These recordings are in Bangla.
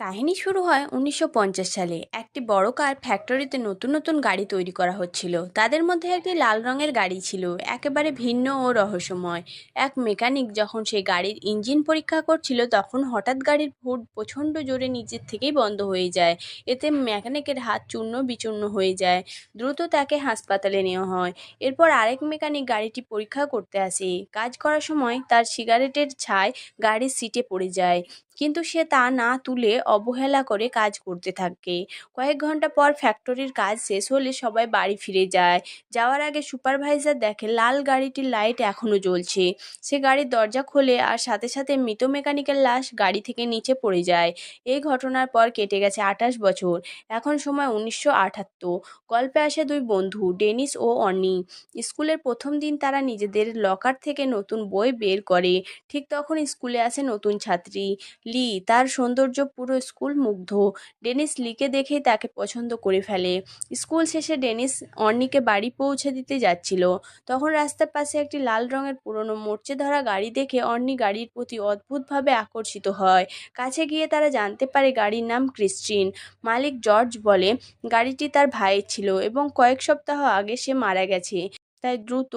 কাহিনী শুরু হয় উনিশশো পঞ্চাশ সালে। একটি বড় কার ফ্যাক্টরিতে নতুন নতুন গাড়ি তৈরি করা হচ্ছিল। তাদের মধ্যে একটি লাল রঙের গাড়ি ছিল, একেবারে ভিন্ন ও রহস্যময়। এক মেকানিক যখন সেই গাড়ির ইঞ্জিন পরীক্ষা করছিল, তখন হঠাৎ গাড়ির ফুট প্রচণ্ড জোরে নিজের থেকেই বন্ধ হয়ে যায়। এতে মেকানিকের হাত চূর্ণ বিচূর্ণ হয়ে যায়। দ্রুত তাকে হাসপাতালে নেওয়া হয়। এরপর আরেক মেকানিক গাড়িটি পরীক্ষা করতে আসে। কাজ করার সময় তার সিগারেটের ছাই গাড়ির সিটে পড়ে যায়। কিন্তু সে তা না তুলে অবহেলা করে কাজ করতে থাকে। কয়েক ঘণ্টা পর ফ্যাক্টরির কাজ শেষ হলে সবাই বাড়ি ফিরে যায়। যাওয়ার আগে সুপারভাইজার দেখে লাল গাড়িটির লাইট এখনও জ্বলছে। সে গাড়ির দরজা খোলে আর সাথে সাথে মৃত মেকানিকের লাশ গাড়ি থেকে নিচে পড়ে যায়। এই ঘটনার পর কেটে গেছে আঠাশ বছর। এখন সময় উনিশশো আটাত্তর গল্পে আসে দুই বন্ধু, ডেনিস ও অনি। স্কুলের প্রথম দিন তারা নিজেদের লকার থেকে নতুন বই বের করে। ঠিক তখন স্কুলে আসে নতুন ছাত্রী। লি তার সৌন্দর্য পুরো স্কুল মুগ্ধ। ডেনিস লিকে দেখেই তাকে পছন্দ করে ফেলে। স্কুল শেষে ডেনিস অর্নিকে বাড়ি পৌঁছে দিতে যাচ্ছিল। তখন রাস্তার পাশে একটি লাল রঙের পুরনো মোর্চে ধরা গাড়ি দেখে অর্নি গাড়ির প্রতি অদ্ভুতভাবে আকর্ষিত হয়। কাছে গিয়ে তারা জানতে পারে গাড়ির নাম ক্রিস্টিন মালিক জর্জ বলে, গাড়িটি তার ভাইয়ের ছিল এবং কয়েক সপ্তাহ আগে সে মারা গেছে। তাই দ্রুত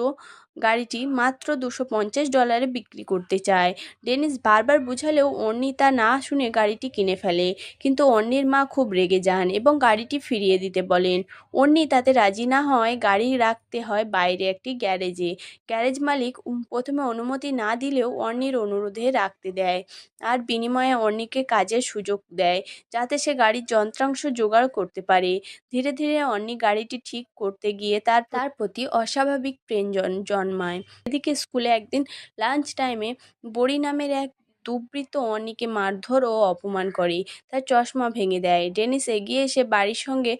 গাড়িটি মাত্র দুশো পঞ্চাশ ডলারে বিক্রি করতে চায়। ডেনিস বারবার বুঝালেও অন্নি তা না শুনে গাড়িটি কিনে ফেলে। কিন্তু অন্নির মা খুব রেগে যান এবং গাড়িটি ফিরিয়ে দিতে বলেন অন্নি তাতে রাজি না হয়, গাড়ি রাখতে হয় বাইরে একটি গ্যারেজে। গ্যারেজ মালিক প্রথমে অনুমতি না দিলেও অন্নির অনুরোধে রাখতে দেয় আর বিনিময়ে অন্নিকে কাজের সুযোগ দেয় যাতে সে গাড়ির যন্ত্রাংশ জোগাড় করতে পারে। ধীরে ধীরে অন্নি গাড়িটি ঠিক করতে গিয়ে তার তার প্রতি অস্বাভাবিক প্রেম জন জন্মায়। এদিকে স্কুলে একদিন লাঞ্চ টাইমে বড়ি নামের এক দুর্বৃত্ত অনিকে মারধর ও অপমান করে। তার চশমা ভেঙে দেয়। ডেনিস এগিয়ে এসে বাড়ির সঙ্গে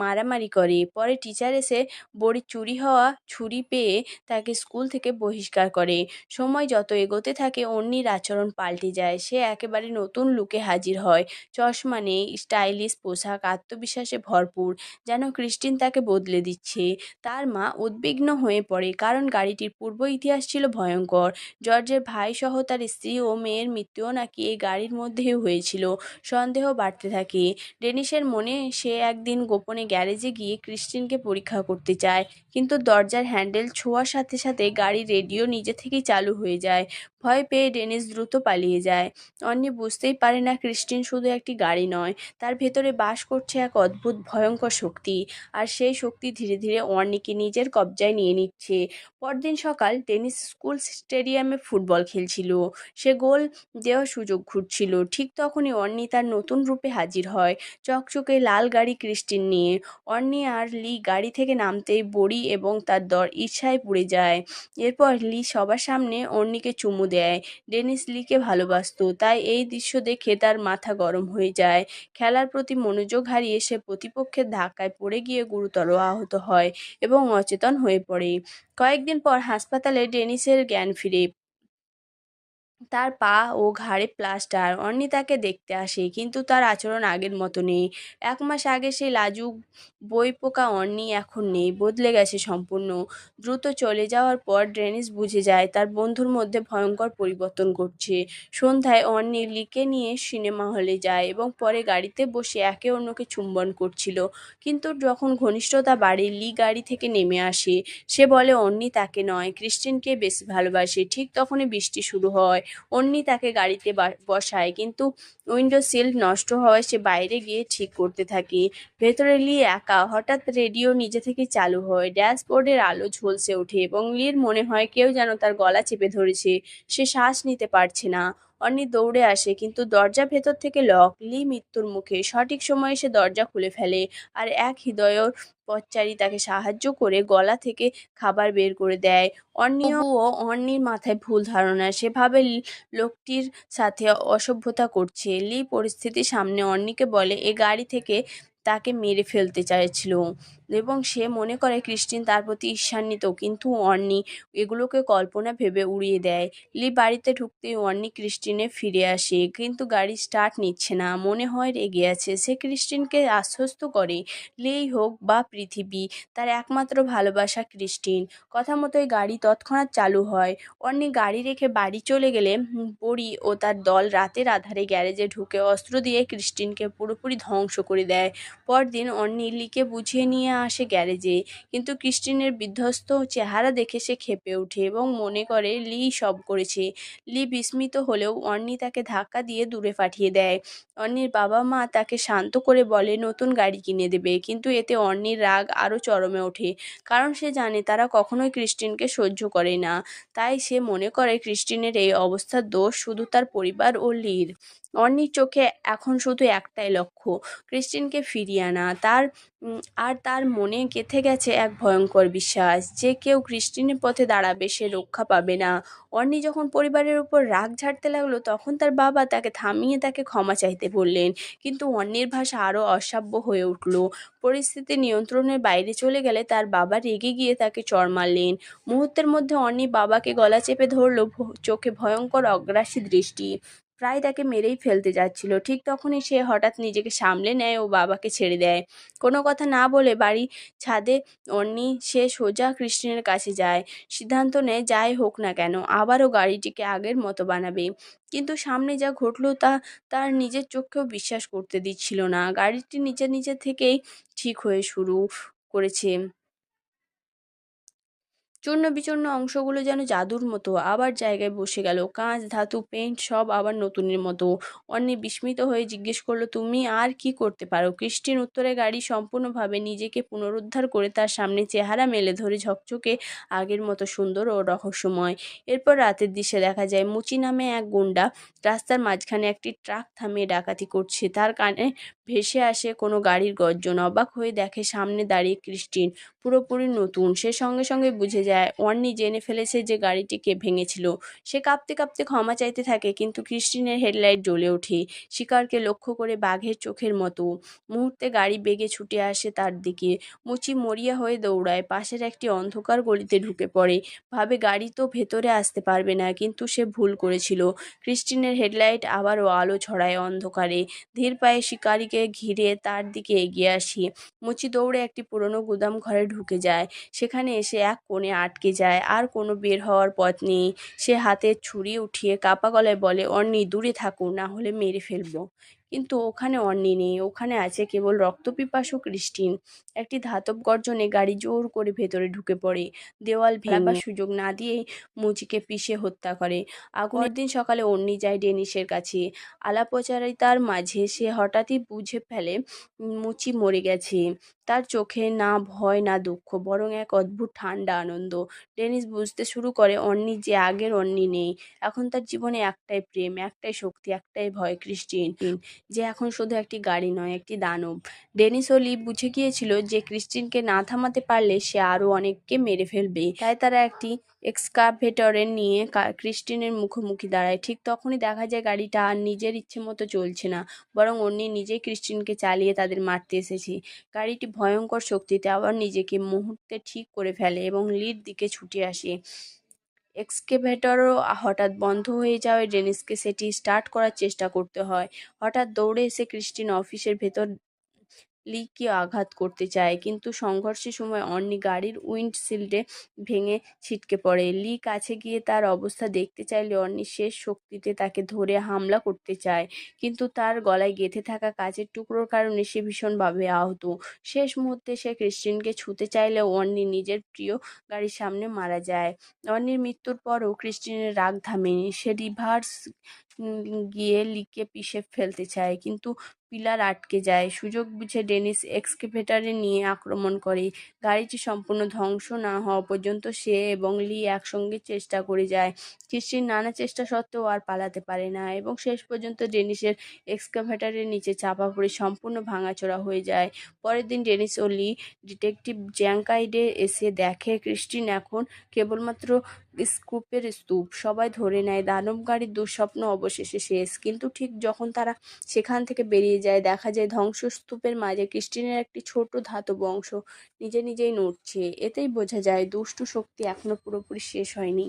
মারামারি করে। পরে টিচার এসে বড়ির চুরি হওয়া ছুরি পেয়ে তাকে স্কুল থেকে বহিষ্কার করে। সময় যত এগোতে থাকে, অন্যির আচরণ পাল্টে যায়। সে একেবারে নতুন লুকে হাজির হয়। চশমা নেই, স্টাইলিশ পোশাক, আত্মবিশ্বাসে ভরপুর। যেন ক্রিস্টিন তাকে বদলে দিচ্ছে। তার মা উদ্বিগ্ন হয়ে পড়ে। কারণ গাড়িটির পূর্ব ইতিহাস ছিল ভয়ঙ্কর। জর্জের ভাই সহ তার স্ত্রী ও মেয়ের মৃত্যুও নাকি এই গাড়ির মধ্যেই হয়েছিল। সন্দেহ বাড়তে থাকে। ডেনিসের মনে সে একদিন গোপনে গ্যারেজে গিয়ে ক্রিস্টিনকে পরীক্ষা করতে চায় কিন্তু দরজার হ্যান্ডেল ছোঁয়ার সাথে সাথে গাড়ির রেডিও নিজে থেকেই চালু হয়ে যায়। ভয় পেয়ে ডেনিস দ্রুত পালিয়ে যায়। অন্নি বুঝতেই পারে না ক্রিস্টিন শুধু একটি গাড়ি নয়, তার ভেতরে বাস করছে এক অদ্ভুত ভয়ঙ্কর শক্তি। আর সেই শক্তি ধীরে ধীরে অর্নিকে নিজের কবজায় নিয়ে নিচ্ছে। পরদিন সকাল টেনিস স্কুল স্টেডিয়ামে ফুটবল খেলছিল। সে গোল দেওয়ার সুযোগ ঘুরছিল। ঠিক তখনই অর্নি তার নতুন রূপে হাজির হয়। চকচকে লাল গাড়ি ক্রিস্টিন নিয়ে। অর্নি আর লি গাড়ি থেকে নামতেই বড়ি এবং তার দর ঈর্ষায় পুড়ে যায়। এরপর লি সবার সামনে অর্নিকে চুমু দেয়। ডেনিস লিকে ভালোবাসতো। তাই এই দৃশ্য দেখে তার মাথা গরম হয়ে যায়। খেলার প্রতি মনোযোগ হারিয়ে সে প্রতিপক্ষের ধাক্কায় পড়ে গিয়ে গুরুতর আহত হয় এবং অচেতন হয়ে পড়ে। কয়েকদিন পর হাসপাতালে ডেনিসের জ্ঞান ফিরে। তার পা ও ঘাড়ে প্লাস্টার। অন্নি তাকে দেখতে আসে, কিন্তু তার আচরণ আগের মতো নেই। এক মাস আগে সে লাজুক বই পোকা অন্নি এখন নেই, বদলে গেছে সম্পূর্ণ। দ্রুত চলে যাওয়ার পর ড্রেনিস বুঝে যায়, তার বন্ধুর মধ্যে ভয়ঙ্কর পরিবর্তন ঘটছে। সন্ধ্যায় অন্নি লিকে নিয়ে সিনেমা হলে যায় এবং পরে গাড়িতে বসে একে অন্যকে চুম্বন করছিল। কিন্তু যখন ঘনিষ্ঠতা বাড়ে, লি গাড়ি থেকে নেমে আসে। সে বলে, অন্নি তাকে নয়, ক্রিস্টিনকে বেশি ভালোবাসে। ঠিক তখনই বৃষ্টি শুরু হয়। অন্নি তাকে গাড়িতে বসায়। কিন্তু উইন্ডো সিল নষ্ট হওয়ায় সে বাইরে গিয়ে ঠিক করতে থাকে। ভেতরে লি একা। হঠাৎ রেডিও নিজে থেকে চালু হয়। ড্যাশবোর্ডের আলো ঝলসে ওঠে এবং লির মনে হয় কেউ যেন তার গলা চেপে ধরেছে। সে শ্বাস নিতে পারছে না। অন্নি দৌড়ে আসে কিন্তু দরজা ভেতর থেকে লক লি মৃত্যুর মুখে। সঠিক সময়ে সে দরজা খুলে ফেলে আর এক হৃদয়র পথচারী তাকে সাহায্য করে গলা থেকে খাবার বের করে দেয়। অন্নিও ও অন্নির মাথায় ভুল ধারণা। সেভাবে লোকটির সাথে অসভ্যতা করছে। লি পরিস্থিতির সামনে অন্নিকে বলে এ গাড়ি থেকে তাকে মেরে ফেলতে চাইছিল। এবং সে মনে করে, ক্রিস্টিন তার প্রতি ঈর্ষান্বিত, কিন্তু অর্নি এগুলোকে কল্পনা ভেবে উড়িয়ে দেয়। লি বাড়িতে ঢুকতেই অর্নি ক্রিস্টিনে ফিরে আসে, কিন্তু গাড়ি স্টার্ট নিচ্ছে না। মনে হয় রেগে আছে। সে ক্রিস্টিনকে আশ্বস্ত করে লেই হোক বা পৃথিবী, তার একমাত্র ভালোবাসা ক্রিস্টিন কথা মতোই গাড়ি তৎক্ষণাৎ চালু হয়। অর্নি গাড়ি রেখে বাড়ি চলে গেলে বড়ি ও তার দল রাতের আধারে গ্যারেজে ঢুকে অস্ত্র দিয়ে ক্রিস্টিনকে পুরোপুরি ধ্বংস করে দেয়। পরদিন অর্নি লিকে বুঝিয়ে নিয়ে আসে গ্যারেজে। কিন্তু ক্রিস্টিনের বিধ্বস্ত চেহারা দেখে সে ক্ষেপে ওঠে এবং মনে করে, লি সব করেছে। লি বিস্মিত হলেও অর্নি তাকে ধাক্কা দিয়ে দূরে পাঠিয়ে দেয়। অর্নির বাবা মা তাকে শান্ত করে বলে, নতুন গাড়ি কিনে দেবে। কিন্তু এতে অর্নির রাগ আরও চরমে ওঠে, কারণ সে জানে তারা কখনোই ক্রিস্টিনকে সহ্য করে না। তাই সে মনে করে ক্রিস্টিনের এই অবস্থার দোষ শুধু তার পরিবার ও লির। অর্নির চোখে এখন শুধু একটাই লক্ষ্য। ক্রিস্টিনকে ফিরিয়ে আনা, তার আর তার মনে গেঁথে গেছে এক ভয়ঙ্কর বিশ্বাস যে কেউ ক্রিস্টিনের পথে দাঁড়াবে, সে রক্ষা পাবে না। অর্নি যখন পরিবারের উপর রাগ ঝাড়তে লাগল, তখন তার বাবা তাকে থামিয়ে তাকে ক্ষমা চাইতে বললেন। কিন্তু অন্যের ভাষা আরও অসাব্য হয়ে উঠল। পরিস্থিতি নিয়ন্ত্রণের বাইরে চলে গেলে তার বাবা রেগে গিয়ে তাকে চর মারলেন। মুহূর্তের মধ্যে অন্নি বাবাকে গলা চেপে ধরলো চোখে ভয়ঙ্কর অগ্রাসী দৃষ্টি। প্রায় তাকে মেরেই ফেলতে যাচ্ছিল। ঠিক তখনই সে হঠাৎ নিজেকে সামলে নেয় ও বাবাকে ছেড়ে দেয়। কোনো কথা না বলে বাড়ি ছাদে অন্নি সে সোজা কৃষ্ণের কাছে যায়। সিদ্ধান্ত নেয়, যাই হোক না কেন, আবারও গাড়িটিকে আগের মতো বানাবে। কিন্তু সামনে যা ঘটলো তা তার নিজের চোখেও বিশ্বাস করতে দিচ্ছিল না। গাড়িটি নিজে নিজে থেকেই ঠিক হয়ে শুরু করেছে। চূর্ণ বিচূর্ণ অংশগুলো যেন জাদুর মতো। আবার জায়গায় বসে গেল। কাঁচ, ধাতু পেন্ট সব আবার নতুনের মতো। অন্নি বিস্মিত হয়ে জিজ্ঞেস করল, তুমি আর কি করতে পারো? ক্রিস্টিন উত্তরে গাড়ি সম্পূর্ণভাবে নিজেকে পুনরুদ্ধার করে তার সামনে চেহারা মেলে ধরে ঝকঝকে আগের মতো সুন্দর ও রহস্যময়। এরপর রাতের দৃশ্যে দেখা যায়, মুচি নামে এক গুন্ডা রাস্তার মাঝখানে একটি ট্রাক থামিয়ে ডাকাতি করছে। তার কানে ভেসে আসে কোনো গাড়ির গর্জন। অবাক হয়ে দেখে সামনে দাঁড়িয়ে ক্রিস্টিন পুরোপুরি নতুন। সে সঙ্গে সঙ্গে বুঝে যায় অর্নি জেনে ফেলেছে যে গাড়িটিকে ভেঙেছিল। সে কাঁপতে কাঁপতে ক্ষমা চাইতে থাকে, কিন্তু ক্রিস্টিনের হেডলাইট জ্বলে ওঠে। শিকারকে লক্ষ্য করে বাঘের চোখের মতো। মুহূর্তে গাড়ি বেগে ছুটে আসে তার দিকে। মুচি মরিয়া হয়ে দৌড়ায়। পাশের একটি অন্ধকার গলিতে ঢুকে পড়ে। ভাবে গাড়ি তো ভেতরে আসতে পারবে না, কিন্তু সে ভুল করেছিল। ক্রিস্টিনের হেডলাইট আবারও আলো ছড়ায় অন্ধকারে। ধীর পায়ে শিকারীকে ঘিরে তার দিকে এগিয়ে আসি। মুচি দৌড়ে একটি পুরনো গুদাম ঘরে ঢুকে যায়। সেখানে এসে এক কোণে আটকে যায়। আর কোনো বের হওয়ার পথ নেই। সে হাতে ছুরি উঠিয়ে কাপা গলায় বলে অর্নি দূরে থাকো না হলে মেরে ফেলব। কিন্তু ওখানে অর্নি নেই। ওখানে আছে কেবল রক্তপিপাসু ক্রিস্টিন একটি ধাতব গর্জনে গাড়ি জোর করে ভেতরে ঢুকে পড়ে। দেওয়াল ভেঙবার সুযোগ না দিয়েই মুচিকে পিষে হত্যা করে। আগের দিন সকালে অন্নি যায় ডেনিসের কাছে। আলাপচারিতার মাঝে সে হঠাৎই বুঝে ফেলে মুচি মরে গেছে। তার চোখে না ভয়, না দুঃখ, বরং এক অদ্ভুত ঠান্ডা আনন্দ। ডেনিস বুঝতে শুরু করে অন্নি যে আগের অন্নি নেই, এখন তার জীবনে একটাই প্রেম, একটাই শক্তি, একটাই ভয় ক্রিস্টিন, যে এখন শুধু একটি গাড়ি নয়, একটি দানব। ডেনিস ও লি বুঝে গিয়েছিল যে ক্রিস্টিনকে না থামাতে পারলে সে আরও অনেককে মেরে ফেলবে। তাই তারা একটি এক্সকাভেটরে নিয়ে ক্রিস্টিনের মুখোমুখি দাঁড়ায়। ঠিক তখনই দেখা যায় গাড়িটা আর নিজের ইচ্ছে মতো চলছে না, বরং অন্যি নিজেই ক্রিস্টিনকে চালিয়ে তাদের মারতে এসেছে। গাড়িটি ভয়ঙ্কর শক্তিতে আবার নিজেকে মুহূর্তে ঠিক করে ফেলে এবং লির দিকে ছুটে আসে। এক্সকেভেটরও হঠাৎ বন্ধ হয়ে যাওয়ায় ডেনিসকে সেটি স্টার্ট করার চেষ্টা করতে হয়। হঠাৎ দৌড়ে এসে ক্রিস্টিন অফিসের ভেতর লিকে আঘাত করতে চায়। কিন্তু সংঘর্ষের সময় অন্নি গাড়ির উইন্ডশিল্ডে ভেঙে ছিটকে পড়ে। লি কাছে গিয়ে তার অবস্থা দেখতে চাইলে অন্নি শেষ শক্তিতে তাকে ধরে হামলা করতে চায়। কিন্তু তার গলায় গেঁথে থাকা কাচের টুকরোর কারণে সে ভীষণভাবে আহত। শেষ মুহূর্তে সে ক্রিস্টিনকে ছুতে চাইলেও অন্নি নিজের প্রিয় গাড়ির সামনে মারা যায়। অন্নির মৃত্যুর পরও ক্রিস্টিনের রাগ থামেনি। সে রিভার্স গিয়ে লিকে পিষে ফেলতে চায়। কিন্তু পিলার আটকে যায়। সুযোগ বুঝে ডেনিস এক্সকেভেটারে নিয়ে আক্রমণ করে। গাড়িটি সম্পূর্ণ ধ্বংস না হওয়া পর্যন্ত সে এবং লি একসঙ্গে চেষ্টা করে যায়। ক্রিস্টিন নানা চেষ্টা সত্ত্বেও আর পালাতে পারে না এবং শেষ পর্যন্ত ডেনিসের এক্সকাভেটারের নিচে চাপা পড়ে সম্পূর্ণ ভাঙাচোরা হয়ে যায়। পরের দিন ডেনিস ও লি ডিটেকটিভ জ্যাঙ্কাইডে এসে দেখে ক্রিস্টিন এখন কেবলমাত্র স্কুপের স্তূপ। সবাই ধরে নেয়, দানবগাড়ির দুঃস্বপ্ন অবশেষে শেষ। কিন্তু ঠিক যখন তারা সেখান থেকে বেরিয়ে যায়, দেখা যায় ধ্বংসস্তূপের মাঝে ক্রিস্টিনের একটি ছোট ধাতব অংশ নিজে নিজেই নড়ছে। এতেই বোঝা যায়, দুষ্টু শক্তি এখনও পুরোপুরি শেষ হয়নি।